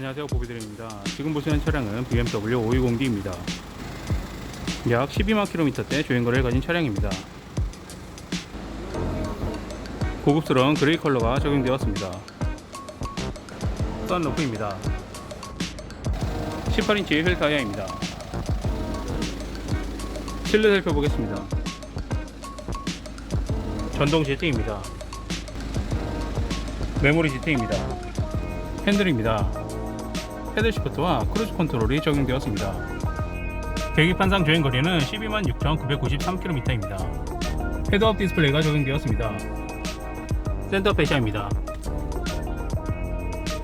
안녕하세요. 보비드림입니다. 지금 보시는 차량은 BMW 520D입니다. 약 12만 킬로미터대 주행거리를 가진 차량입니다. 고급스러운 그레이 컬러가 적용되었습니다. 썬루프입니다. 18인치 휠 타이어입니다. 실내 살펴보겠습니다. 전동 제트입니다. 메모리 제트입니다. 핸들입니다 패들 시프트와 크루즈 컨트롤이 적용되었습니다. 계기판상 주행 거리는 126,993km입니다. 헤드업 디스플레이가 적용되었습니다. 센터 페시아입니다.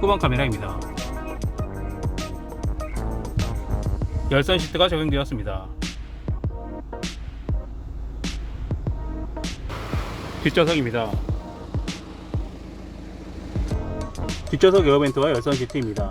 후방 카메라입니다. 열선 시트가 적용되었습니다. 뒷좌석입니다. 뒷좌석 에어벤트와 열선 시트입니다.